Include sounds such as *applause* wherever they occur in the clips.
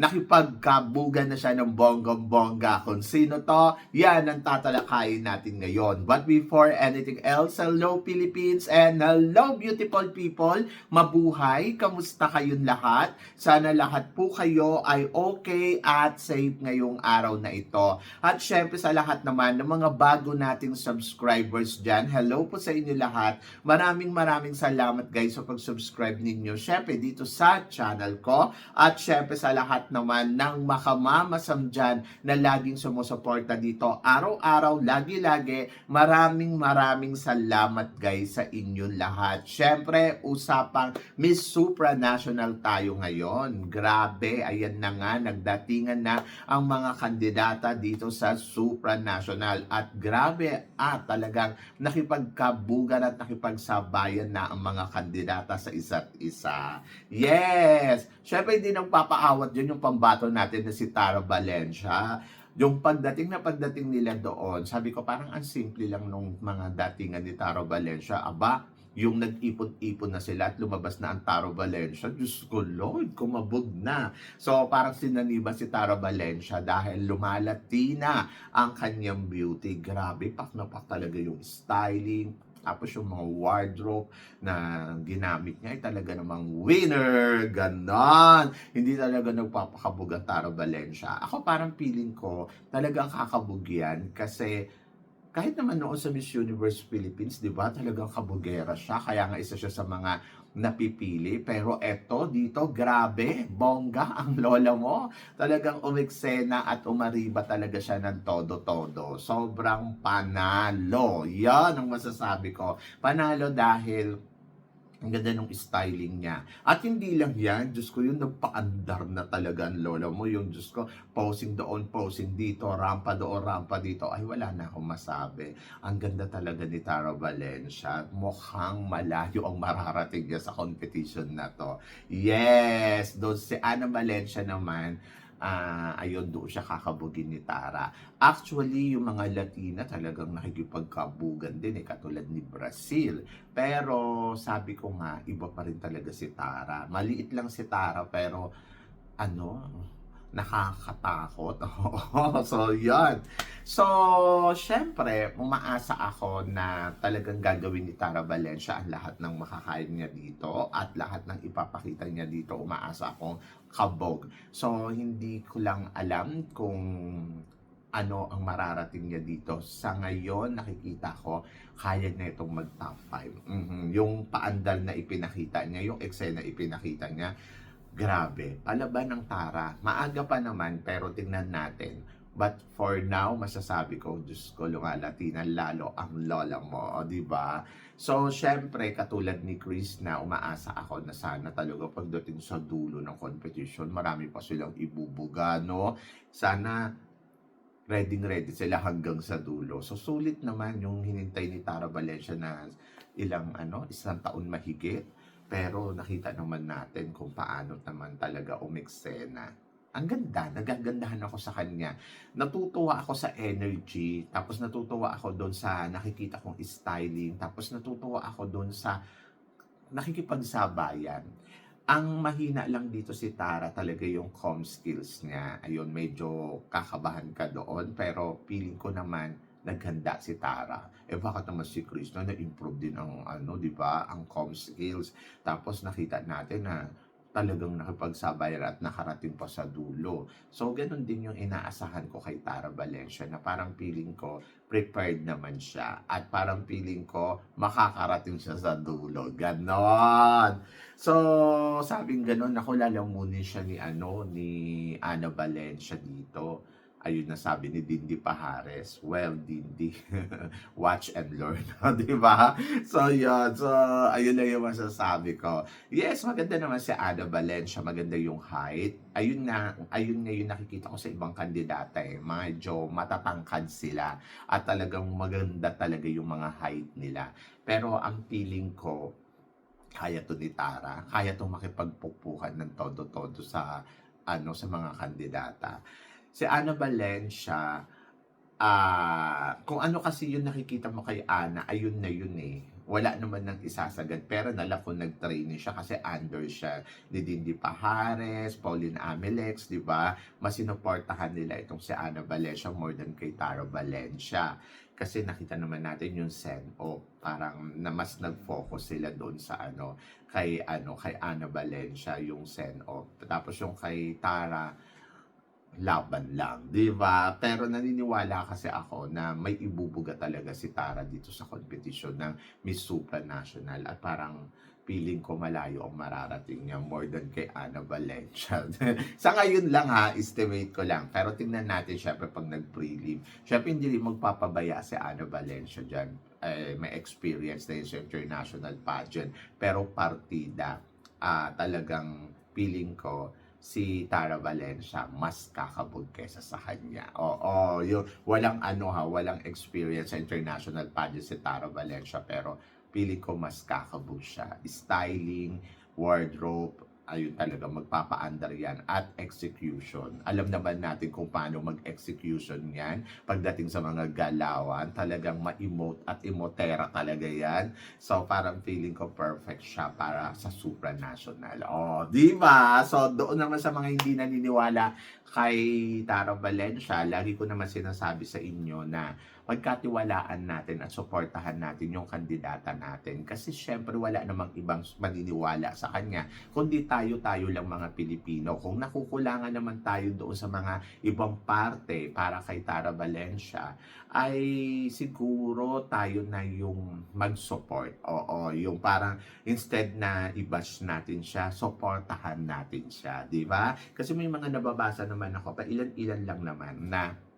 Nakipagkabugan na siya ng bonggong-bongga. Kung sino to, yan ang tatalakayin natin ngayon. But before anything else, hello Philippines and hello beautiful people! Mabuhay! Kamusta kayong lahat? Sana lahat po kayo ay okay at safe ngayong araw na ito. At syempre sa lahat naman ng mga bago nating subscribers dyan, hello po sa inyo lahat. Maraming maraming salamat guys sa pag-subscribe ninyo. Syempre dito sa channel ko. At syempre sa lahat naman ng makamamasam dyan na laging sumusuporta dito. Araw-araw, lagi-lagi, maraming maraming salamat guys sa inyo lahat. Syempre, usapang Miss Supranational tayo ngayon. Grabe, ayan na nga, nagdatingan na ang mga kandidata dito sa supranational. At grabe, ah, talagang nakipagkabugan at nakipagsabayan na ang mga kandidata sa isa't isa. Yes! Siyempre, hindi nang papaawat yun yung pambato natin na si Tara Valencia. Yung pagdating na pagdating nila doon, sabi ko parang ang simple lang nung mga datingan ni Taro Valencia. Aba, yung nag-ipon-ipon na sila at lumabas na ang Taro Valencia. Diyos ko, Lord, kumabog na. So, parang sinaniba si Taro Valencia dahil lumalati na ang kanyang beauty. Grabe, pak na pak talaga yung styling, tapos yung mga wardrobe na ginamit niya ay talaga namang winner. Ganon. Hindi talaga nagpapakabog ang Taro Valencia. Ako parang feeling ko talagang kakabog yan kasi kahit naman noon sa Miss Universe Philippines, di ba, talagang kabugera siya. Kaya nga isa siya sa mga napipili. Pero eto, dito, grabe, bongga ang lola mo. Talagang umiksena at umariba talaga siya ng todo-todo. Sobrang panalo. Yan ang masasabi ko. Panalo dahil ang ganda ng styling niya. At hindi lang yan, Diyos ko, yung nagpaandar na talaga ang lola mo. Yung Diyos ko, posing doon, posing dito, rampa doon, rampa dito. Ay, wala na akong masabi. Ang ganda talaga ni Tara Valencia. Mukhang malayo ang mararating niya sa competition na to. Yes! Doon si Ana Valencia naman, ah ayun, doon siya kakabugin ni Tara. Actually, yung mga Latina talagang nakikipagkabugan din eh, katulad ni Brazil. Pero sabi ko nga, iba pa rin talaga si Tara. Maliit lang si Tara, pero ano, nakakatakot. *laughs* so, yan. So, syempre, umaasa ako na talagang gagawin ni Tara Valencia ang lahat ng makakain niya dito at lahat ng ipapakita niya dito, umaasa akong kabog. So, hindi ko lang alam kung ano ang mararating niya dito. Sa ngayon, nakikita ko, kaya na itong mag-top 5. Mhm. Yung paandal na ipinakita niya, yung eksena ipinakita niya, grabe. Palaban ng Tara. Maaga pa naman, pero tingnan natin. But for now, masasabi ko, Diyos ko, lungalatinan lalo ang lola mo, di ba? So, syempre, katulad ni Chris na umaasa ako na sana talaga pagdating sa dulo ng competition, marami pa silang ibubuga, no? Sana ready ready sila hanggang sa dulo. So sulit naman yung hinintay ni Tara Valencia na ilang ano, isang taon mahigit. Pero nakita naman natin kung paano naman talaga umiksena. Ang ganda, nagagandahan ako sa kanya. Natutuwa ako sa energy, tapos natutuwa ako doon sa nakikita kong styling, tapos natutuwa ako doon sa nakikipagsabayan. Ang mahina lang dito si Tara talaga yung com skills niya. Ayun, medyo kakabahan ka doon. Pero feeling ko naman, naghanda si Tara. Eh bakit naman si Chris na na-improve din ang ano, di ba, ang com skills. Tapos nakita natin na talagang nakipagsabayan at nakarating pa sa dulo. So, ganun din yung inaasahan ko kay Tara Valencia na parang feeling ko prepared naman siya at parang feeling ko makakarating siya sa dulo. Ganon! So, sabing ganon, ako lalamunin siya ni ano, ni Ana Valencia dito. Ayun na sabi ni Dindi Pahares. Well, Dindi, *laughs* watch and learn. *laughs* di ba? So, yun. So, ayun na yung masasabi ko. Yes, maganda naman si Ana Valencia. Maganda yung height. Ayun na, ayun nga yung nakikita ko sa ibang kandidata eh. Medyo matatangkad sila. At talagang maganda talaga yung mga height nila. Pero ang feeling ko, kaya to ni Tara, kaya to makipagpukpukan ng todo-todo sa ano sa mga kandidata. Si Ana Valencia, ah, kung ano kasi yung nakikita mo kay Ana, ayun na yun eh. Wala naman nang isasagad. Pero nala kung nag-training siya kasi under siya ni Dindy Pajares, Pauline Amilex, di ba? Mas sinuportahan nila itong si Ana Valencia more than kay Tara Valencia. Kasi nakita naman natin yung send off. Parang na mas nag-focus sila doon sa ano, kay ano, kay Ana Valencia yung send off. Tapos yung kay Tara, laban lang, di ba? Pero naniniwala kasi ako na may ibubuga talaga si Tara dito sa competition ng Miss Supranational at parang feeling ko malayo ang mararating niya more than kay Ana Valencia. *laughs* sa ngayon lang ha, estimate ko lang. Pero tingnan natin syempre pag nag-prelim. Syempre hindi rin magpapabaya si Ana Valencia dyan. Eh, may experience na yun sa international pageant. Pero partida, ah, talagang feeling ko si Tara Valencia mas kakabog kesa sa kanya. Oo, yung walang ano ha, walang experience sa international pageant si Tara Valencia pero feeling ko mas kakabog siya. Styling, wardrobe, ayun talaga, magpapa-under yan at execution. Alam naman natin kung paano mag-execution yan. Pagdating sa mga galawan, talagang ma-emote at emotera talaga yan. So, parang feeling ko perfect siya para sa supranational. Oh, di ba? So, doon naman sa mga hindi naniniwala kay Tara Valencia, lagi ko naman sinasabi sa inyo na pagkatiwalaan natin at suportahan natin yung kandidata natin. Kasi syempre wala namang ibang maniniwala sa kanya, kundi tayo-tayo lang mga Pilipino. Kung nakukulangan naman tayo doon sa mga ibang parte para kay Tara Valencia, ay siguro tayo na yung mag-support. Oo, yung parang instead na i-bash natin siya, supportahan natin siya, di ba? Kasi may mga nababasa naman ako, pa ilan-ilan lang naman na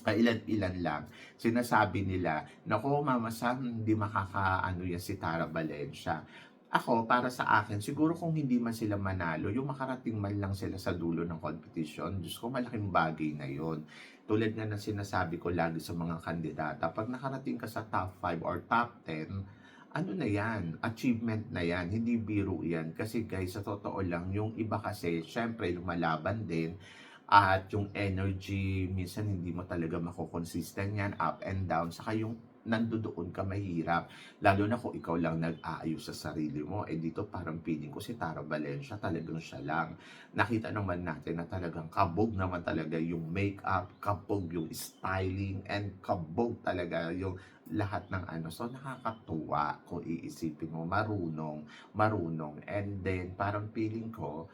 kailan-ilan lang, sinasabi nila, nako Mama Sam, hindi makakaano yan si Tara Valencia. Ako, para sa akin, siguro kung hindi man sila manalo, yung makarating man lang sila sa dulo ng competition, Diyos ko, malaking bagay na yon Tulad nga na sinasabi ko lagi sa mga kandidata, pag nakarating ka sa top 5 or top 10, ano na yan, achievement na yan, hindi biro yan. Kasi guys, sa totoo lang, yung iba kasi, syempre, lumalaban din, at yung energy, minsan hindi mo talaga makokonsistent yan, up and down, saka yung nandoon ka mahirap. Lalo na kung ikaw lang nag-aayos sa sarili mo. Eh dito parang feeling ko si Tara Valencia talagang siya lang. Nakita naman natin na talagang kabog naman talaga yung makeup, kabog yung styling, and kabog talaga yung lahat ng ano. So nakakatuwa kung iisipin mo, marunong, marunong. And then parang feeling ko,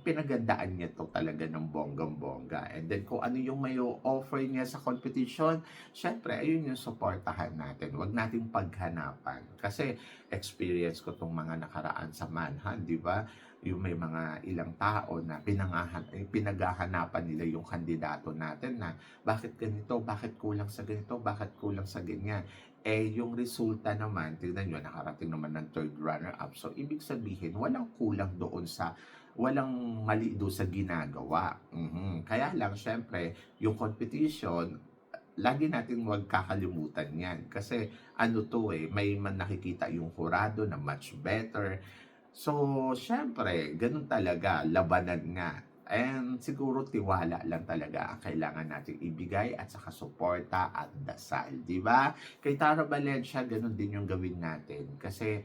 pinagandaan niya to talaga ng bonggang-bongga. And then kung ano yung may offer niya sa competition, syempre, ayun yung supportahan natin. Huwag nating paghanapan. Kasi experience ko tong mga nakaraan sa Manhan, di ba? Yung may mga ilang tao na pinangahan, eh, pinaghahanapan nila yung kandidato natin na bakit ganito, bakit kulang sa ganito, bakit kulang sa ganyan. Eh, yung resulta naman, tignan nyo, nakarating naman ng third runner-up. So, ibig sabihin, walang kulang doon sa walang mali doon sa ginagawa. Mhm. Kaya lang, syempre, yung competition, lagi natin huwag kakalimutan yan. Kasi ano to eh, may man nakikita yung hurado na much better. So, syempre, ganun talaga, labanan nga. And siguro tiwala lang talaga ang kailangan nating ibigay at saka suporta at dasal, di ba? Kay Tara Valencia, ganun din yung gawin natin. Kasi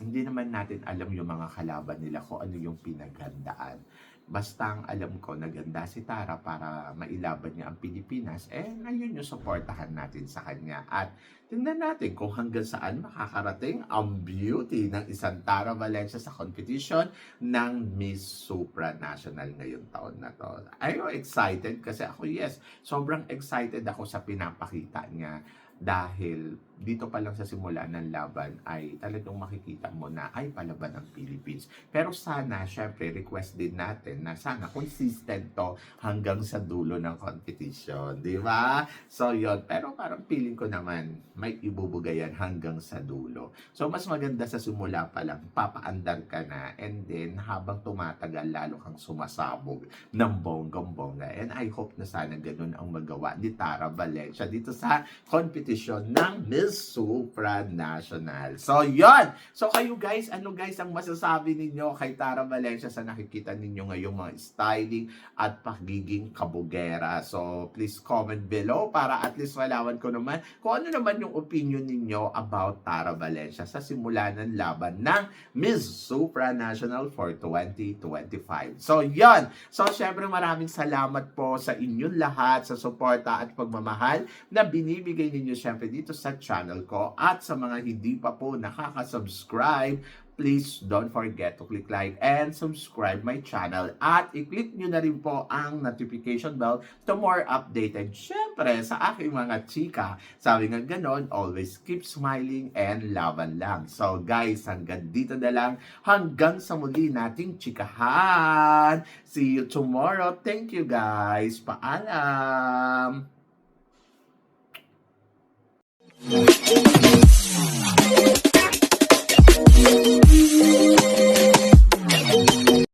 hindi naman natin alam yung mga kalaban nila kung ano yung pinaghandaan. Basta ang alam ko, naganda si Tara para mailaban niya ang Pilipinas, eh ngayon yung supportahan natin sa kanya. At tingnan natin kung hanggang saan makakarating ang beauty ng isang Tara Valencia sa competition ng Miss Supranational ngayong taon na to. Are you excited? Kasi ako, yes, sobrang excited ako sa pinapakita niya dahil dito pa lang sa simula ng laban ay talagang makikita mo na ay palaban ng Philippines. Pero sana, syempre, request din natin na sana consistent to hanggang sa dulo ng competition. Di ba? So, yon Pero parang feeling ko naman, may ibubuga yan hanggang sa dulo. So, mas maganda sa simula pa lang, papaandar ka na and then habang tumatagal, lalo kang sumasabog ng bonggang-bongga. And I hope na sana ganun ang magawa ni Tara Valencia dito sa competition ng Miss Miss Supranational. So, yon. So, kayo guys, ano guys ang masasabi ninyo kay Tara Valencia sa nakikita ninyo ngayong mga styling at pagiging kabugera? So, please comment below para at least malaman ko naman kung ano naman yung opinion ninyo about Tara Valencia sa simula ng laban ng Miss Supranational for 2025. So, yon. So, syempre maraming salamat po sa inyong lahat sa suporta at pagmamahal na binibigay ninyo syempre dito sa channel ko. At sa mga hindi pa po nakaka-subscribe please don't forget to click like and subscribe my channel. At i-click nyo na rin po ang notification bell to more updated syempre sa aking mga chika. Sabi nga ganon always keep smiling and laban lang. So guys hanggang dito na lang. Hanggang sa muli nating chikahan. See you tomorrow. Thank you guys. Paalam Thank you.